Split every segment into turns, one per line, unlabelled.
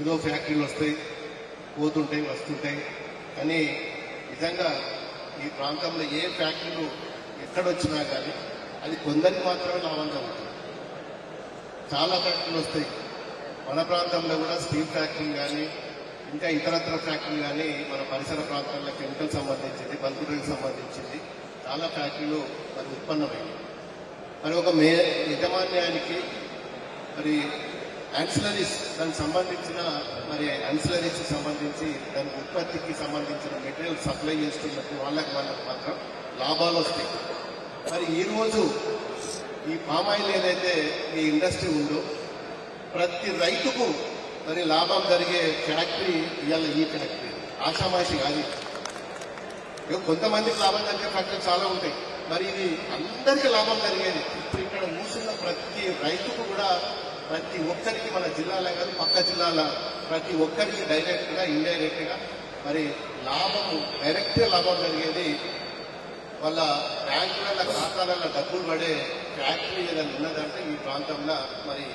ఏదో ఫ్యాక్టరీలు వస్తాయి పోతుంటాయి వస్తుంటాయి. కానీ నిజంగా ఈ ప్రాంతంలో ఏ ఫ్యాక్టరీలు ఎక్కడొచ్చినా కానీ అది కొందరికి మాత్రమే లాభంగా ఉంటుంది. చాలా ఫ్యాక్టరీలు వస్తాయి. మన ప్రాంతంలో కూడా స్టీల్ ఫ్యాక్టరీ కానీ ఇంకా ఇతరత్ర ఫ్యాక్టరీలు కానీ మన పరిసర ప్రాంతాల్లో కెమికల్ సంబంధించింది బల్కులకు సంబంధించింది చాలా ఫ్యాక్టరీలు మరి ఉత్పన్నమైంది మరి ఒక మే యజమాన్యానికి మరి యాన్సిలరీస్ దానికి సంబంధించిన మరి యాన్సిలరీస్ సంబంధించి దాని ఉత్పత్తికి సంబంధించిన మెటీరియల్ సప్లై చేస్తున్నట్టు వాళ్ళకి వాళ్ళకి మాత్రం లాభాలు వస్తాయి. మరి ఈరోజు ఈ పామాయిల్ ఏదైతే ఈ ఇండస్ట్రీ ఉందో ప్రతి రైతుకు మరి లాభం జరిగే ఫ్యాక్టరీ ఇవాళ ఈ ఫ్యాక్టరీ. ఆషామాషి కాదు ఇక కొంతమందికి లాభం జరిగే ఫ్యాక్టరీ చాలా ఉంటాయి. మరి ఇది అందరికీ లాభం జరిగేది. ఇప్పుడు ఇక్కడ కూర్చున్న ప్రతి రైతుకు కూడా ప్రతి ఒక్కరికి మన జిల్లాలో కాదు పక్క జిల్లాల ప్రతి ఒక్కరికి డైరెక్ట్గా ఇండైరెక్ట్గా మరి లాభం డైరెక్ట్ లాభం జరిగేది వాళ్ళ బ్యాంకుల ఖాతాలలో డబ్బులు పడే ఫ్యాక్టరీ ఏదైనా ఉన్నదంటే ఈ ప్రాంతంలో మరి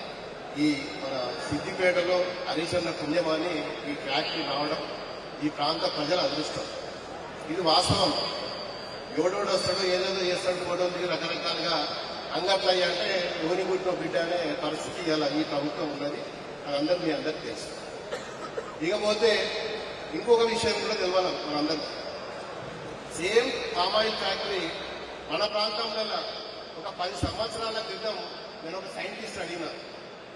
ఈ మన సిద్దిపేటలో హరీశన్న పుణ్యమాని ఈ ఫ్యాక్టరీ రావడం ఈ ప్రాంత ప్రజల అదృష్టం. ఇది వాస్తవం. ఎవడోడు వస్తాడో ఏదేదో చేస్తాడు కూడా రకరకాలుగా అంగప్లయ్య అంటే ఓని గుట్టిన బిడ్డ అనే పరిస్థితి ఇలా ఈ ప్రభుత్వం ఉన్నది. అది అందరూ మీ అందరికి తెలుసు. ఇకపోతే ఇంకొక విషయం కూడా తెలవాలి మనందరికీ. సేమ్ పామాయిల్ ఫ్యాక్టరీ మన ప్రాంతంలో ఒక పది సంవత్సరాల క్రితం నేను ఒక సైంటిస్ట్ అడిగిన.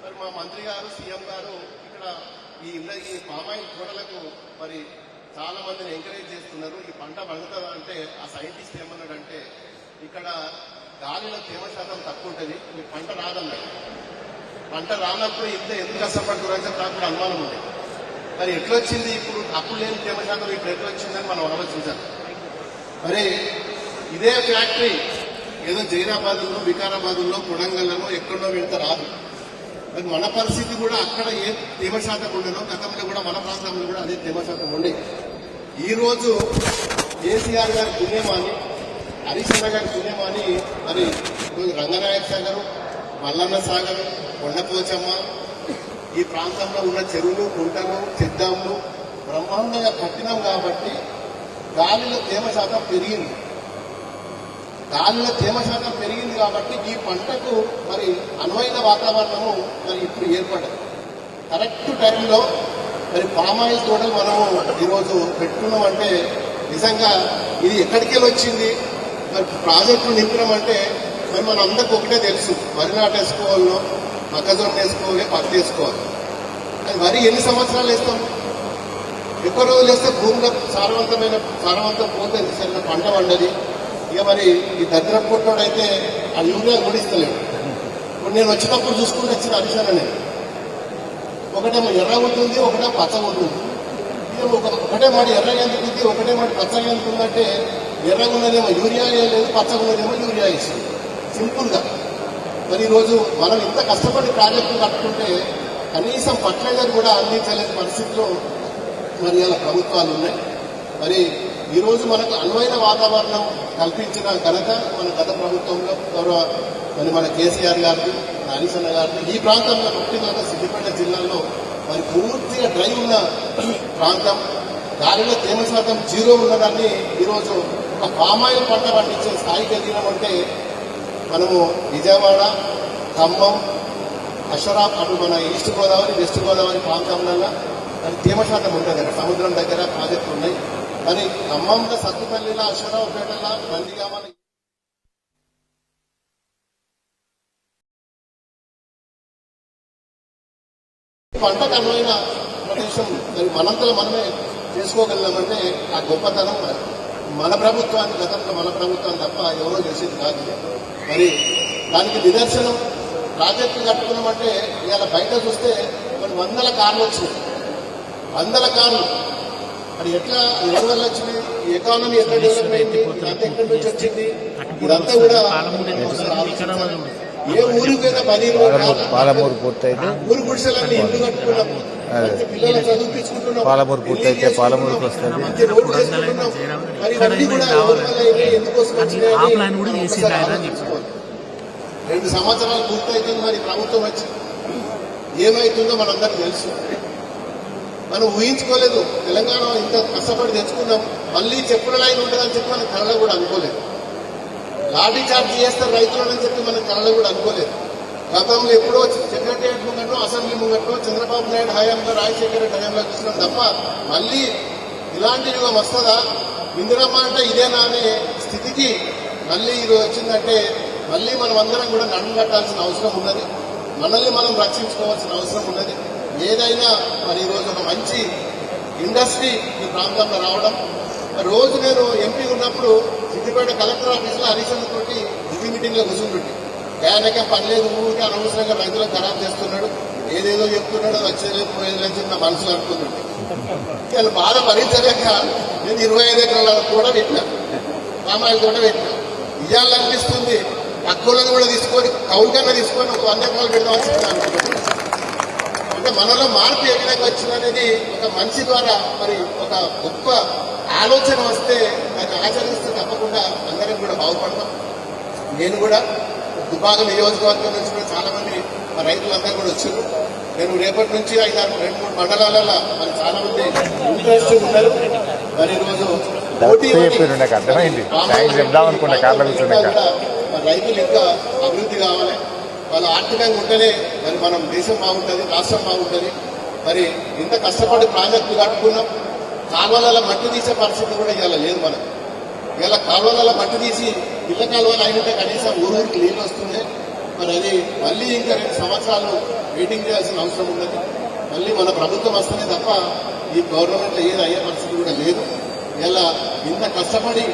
మరి మా మంత్రి గారు సీఎం గారు ఇక్కడ ఈ ఇళ్ళ ఈ పామాయిల్ తోటలకు మరి చాలా మందిని ఎంకరేజ్ చేస్తున్నారు. ఈ పంట పండుతుందా అంటే ఆ సైంటిస్ట్ ఏమన్నాడంటే ఇక్కడ గాలిలో తేమ శాతం తక్కువ ఉంటుంది. మీ పంట రాదన్నాడు. పంట రానప్పుడు ఇంత ఎందుకు కష్టపడుతున్నారు అంటే నాకు కూడా అనుమానం ఉంది. మరి ఎట్లొచ్చింది ఇప్పుడు? అప్పుడు లేని తేమ శాతం ఇప్పుడు ఎట్లా వచ్చిందని మనం ఆలోచించాలి. మరి ఇదే ఫ్యాక్టరీ. ఏదో జైనాబాద్లో వికారాబాద్లో కొడంగల్లో ఎక్కడో వెళ్తే రాదు. మరి మన పరిస్థితి కూడా అక్కడ ఏ తేమ శాతం ఉండేనో గతంలో కూడా మన ప్రాంతంలో కూడా అదే తేమ శాతం ఉండే ఈరోజు కేసీఆర్ గారి పుణ్యమాని హరీశ్వర గారి అని మరి ఈరోజు రంగనాయక సాగర్ మల్లన్న సాగర్ కొండపోచమ్మ ఈ ప్రాంతంలో ఉన్న చెరువులు కుంటలు చెద్దాములు బ్రహ్మాండంగా కట్టినాం కాబట్టి గాలిలో తేమ శాతం పెరిగింది. గాలిలో తేమ శాతం పెరిగింది కాబట్టి ఈ పంటకు మరి అనువైన వాతావరణము మరి ఇప్పుడు ఏర్పడ్డది కరెక్ట్ టైంలో మరి పామాయిల్ తోటలు మనము ఈరోజు పెట్టుకున్నాం అంటే నిజంగా ఇది ఎక్కడికి వెళ్ళి వచ్చింది? మరి ప్రాజెక్టులు నింపినామంటే మరి మన అందరికి ఒకటే తెలుసు. వరి నాటేసుకోవాలనో మక్కజొన్న వేసుకోవాలి పత్తి వేసుకోవాలి. అది వరి ఎన్ని సంవత్సరాలు వేస్తాం? ఎక్కువ రోజులు వేస్తే భూమిలో సారవంతమైన సారవంతం పోతుంది. సరైన పంట వండది ఇక మరి ఈ దరిద్ర పుట్టోడైతే ఆ యూరియా గుడిస్తలేడు ఇప్పుడు నేను వచ్చినప్పుడు చూసుకుంటూ వచ్చిన అడిశాను నేను ఒకటేమో ఎర్ర ఉంటుంది ఒకటే పచ్చ ఉంటుంది ఇక ఒకటే మాట ఎర్ర ఎందుకు ఉంది ఒకటే మాట పచ్చగా ఎందుకు ఉందంటే ఎర్రగా ఉన్నదేమో యూరియా వేయలేదు పచ్చగా ఉన్నదేమో యూరియా వేసింది సింపుల్గా మరి ఈరోజు మనం ఇంత కష్టపడి ప్రాజెక్టులు కట్టుకుంటే కనీసం ఫర్టిలైజర్ కూడా అందించలేని పరిస్థితిలో మరి అలా ప్రభుత్వాలు ఉన్నాయి. మరి ఈరోజు మనకు అనువైన వాతావరణం కల్పించిన ఘనత మన గత ప్రభుత్వంలో గౌరవ మరి మన కేసీఆర్ గారిది మన గారిని ఈ ప్రాంతంలో ముఖ్యంగా సిద్దిపేట జిల్లాలో మరి పూర్తిగా డ్రై ఉన్న ప్రాంతం దానిలో తేమ శాతం జీరో ఉన్నదాన్ని ఈరోజు ఒక పామాయిల్ పంట పండించే స్థాయికి ఎదిగినామంటే మనము విజయవాడ ఖమ్మం అషరాఫ్ అటు మన ఈస్ట్ గోదావరి వెస్ట్ గోదావరి ప్రాంతంలో దాని తేమ శాతం ఉంటుంది అక్కడ. సముద్రం దగ్గర ప్రాజెక్టులు ఉన్నాయి. మరి ఖమ్మంలో సత్తుపల్లిలో అషరావుపేటలో నందిగామల పంటకు అనువైన ప్రదేశం. మరి మనంతలో మనమే చేసుకోగలిగామంటే ఆ గొప్పతనం మరి. మన ప్రభుత్వాన్ని గతంలో మన ప్రభుత్వాన్ని తప్ప ఎవరో చేసేది కాదు. మరి దానికి నిదర్శనం ప్రాజెక్టు కట్టుకున్నామంటే ఇవాళ బయట చూస్తే కొన్ని వందల కార్లు వచ్చినాయి. వందల కార్లు. మరి ఎట్లా? ఎవరి వల్ల వచ్చినాయి ఈ ఎకానమీ ఎట్లా డెవలప్ అయింది? ఇదంతా ఎక్కడి నుంచి వచ్చింది? ఇదంతా కూడా. ఏ ఊరికి పోయినా పది ఊరు గుడిసెలన్నీ ఇల్లు కట్టుకున్నాం.
పాలమూరు పూర్తయితే పాలమూరుకి వస్తుంది.
రెండు సంవత్సరాలు పూర్తయితే మరి ప్రభుత్వం వచ్చి ఏమైతుందో మనందరికి తెలుసు. మనం ఊహించుకోలేదు. తెలంగాణ ఇంత కష్టపడి తెచ్చుకున్నాం. మళ్ళీ చెప్పుల లైన్ ఉండదని చెప్పి మనం కళలో కూడా అనుకోలేదు. లాఠీ చార్జ్ చేస్తారు రైతులు అని చెప్పి మనం కళలో కూడా అనుకోలేదు. గతంలో ఎప్పుడో సెక్రటరియట్ ముంగట్లో అసెంబ్లీ ముంగట్లో చంద్రబాబు నాయుడు హయాంలో రాజశేఖర రెడ్డి హయాంలో చూసినాం తప్ప మళ్ళీ ఇలాంటి యుగం వస్తుందా? ఇందిరమ్మ అంటే ఇదేనా అనే స్థితికి మళ్ళీ ఇది వచ్చిందంటే మళ్ళీ మనం అందరం కూడా నడుము కట్టాల్సిన అవసరం ఉన్నది. మనల్ని మనం రక్షించుకోవాల్సిన అవసరం ఉన్నది. ఏదైనా మరి ఈరోజు ఒక మంచి ఇండస్ట్రీ ఈ ప్రాంతంలో రావడం. రోజు నేను ఎంపీ ఉన్నప్పుడు సిద్దిపేట కలెక్టర్ ఆఫీస్లో హరిచంద్ర తోటి రివ్యూ మీటింగ్ ఆయనకే పర్లేదు ఊరికి అనవసరంగా రైతులకు ఖరాబ్ చేస్తున్నాడు. ఏదేదో చెప్తున్నాడు అది వచ్చేది లేదు పోయేది అని చెప్పి నా మనసులో అనుకుంటుంటే వాళ్ళు బాధ భరించలేక నేను ఇరవై ఐదు ఎకరాల కూడా పెట్టినా. రామాయలు కూడా పెట్టినా. ఇవ్వాలనిపిస్తుంది తక్కువలను కూడా తీసుకొని కౌంటర్లో తీసుకొని ఒక వంద ఎకరాలు పెడదామని అనుకుంటున్నాను అంటే మనలో మార్పు ఏ విధంగా వచ్చిందనేది ఒక మనిషి ద్వారా మరి ఒక గొప్ప ఆలోచన వస్తే దాన్ని ఆచరిస్తే తప్పకుండా అందరం కూడా బాగుపడతాం. నేను కూడా దుబాక నియోజకవర్గం నుంచి కూడా చాలా మంది మా రైతులందరూ కూడా వచ్చారు. నేను రేపటి నుంచి ఐదారు రెండు మూడు మండలాలలో మరి చాలా మంది ఇంట్రెస్ట్ ఉన్నారు మరి ఈరోజు రైతులు ఇంకా అభివృద్ధి కావాలి. వాళ్ళు ఆర్థికంగా ఉంటేనే మరి మనం దేశం బాగుంటుంది రాష్ట్రం బాగుంటుంది. మరి ఇంత కష్టపడి ప్రాజెక్టులు కట్టుకున్నాం. కాలువలలో మట్టి తీసే పరిస్థితి కూడా ఇవాళ లేదు మనకు. ఇలా కాలువలలో మట్టి తీసి ఇళ్ళ కాలువలు అయినట్టే కనీసం ఊరూరికి నీళ్ళు వస్తుంది మరి అది మళ్ళీ ఇంకా రెండు సంవత్సరాలు వెయిటింగ్ చేయాల్సిన అవసరం ఉన్నది. మళ్ళీ మన ప్రభుత్వం వస్తేనే తప్ప ఈ గవర్నమెంట్లో ఏది అయ్యే పరిస్థితి కూడా లేదు. ఇలా ఇంత కష్టపడి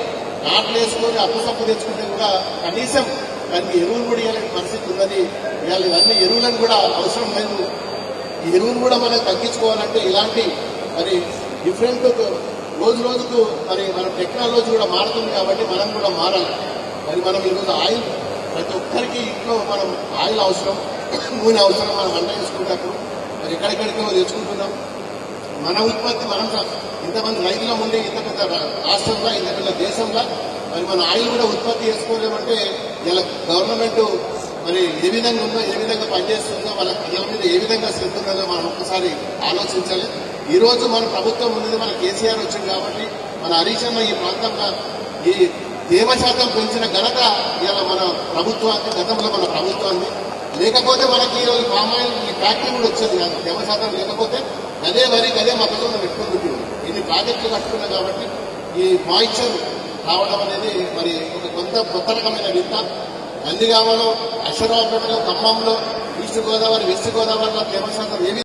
నాట్లు వేసుకొని అప్పు సప్పు తెచ్చుకుంటే కూడా కనీసం దానికి ఎరువులు కూడా ఇవ్వలేని పరిస్థితి ఉన్నది. ఇవాళ ఇవన్నీ ఎరువులను కూడా అవసరం లేదు. ఈ ఎరువులు కూడా మనం తగ్గించుకోవాలంటే ఇలాంటి మరి డిఫరెంట్ రోజు రోజుకు మరి మన టెక్నాలజీ కూడా మారుతుంది కాబట్టి మనం కూడా మారాలి. మరి మనం ఈరోజు ఆయిల్ ప్రతి ఒక్కరికి ఇంట్లో మనం ఆయిల్ అవసరం నూనె అవసరం మనం వంట చేసుకున్నప్పుడు మరి ఎక్కడెక్కడికో తెచ్చుకుంటున్నాం. మన ఉత్పత్తి మనం ఇంతమంది రైతులం ఉండే ఇంత పెద్ద రాష్ట్రంలో ఇంత పెద్ద దేశంలో మరి మన ఆయిల్ కూడా ఉత్పత్తి చేసుకోలేమంటే ఇలా గవర్నమెంట్ మరి ఏ విధంగా ఉందో ఏ విధంగా పనిచేస్తుందో వాళ్ళ ప్రజల మీద ఏ విధంగా శ్రద్ధ ఉన్నదో మనం ఒక్కసారి ఆలోచించాలి. ఈ రోజు మన ప్రభుత్వం ఉన్నది మన కేసీఆర్ వచ్చింది కాబట్టి మన హరీశన్న ఈ ప్రాంతంలో ఈ తేమ శాతం పెంచిన ఘనత ఇలా మన ప్రభుత్వానికి గతంలో మన ప్రభుత్వాన్ని లేకపోతే మనకి ఈ రోజు పామాయిల్ ఫ్యాక్టరీ కూడా వచ్చేది కాదు. తేమ శాతం లేకపోతే అదే వరి అదే మొక్కజొన్న పెట్టుకుంటుంది. ఇది ప్రాజెక్టులు కట్టుకున్నాం కాబట్టి ఈ మాయిశ్చర్ రావడం అనేది మరి ఒక కొత్త కొత్త రకమైన వింత. నందిగామలో అశ్వరావుపేటలో ఖమ్మంలో ఈస్ట్ గోదావరి వెస్ట్ గోదావరిలో తేమ శాతం ఏవి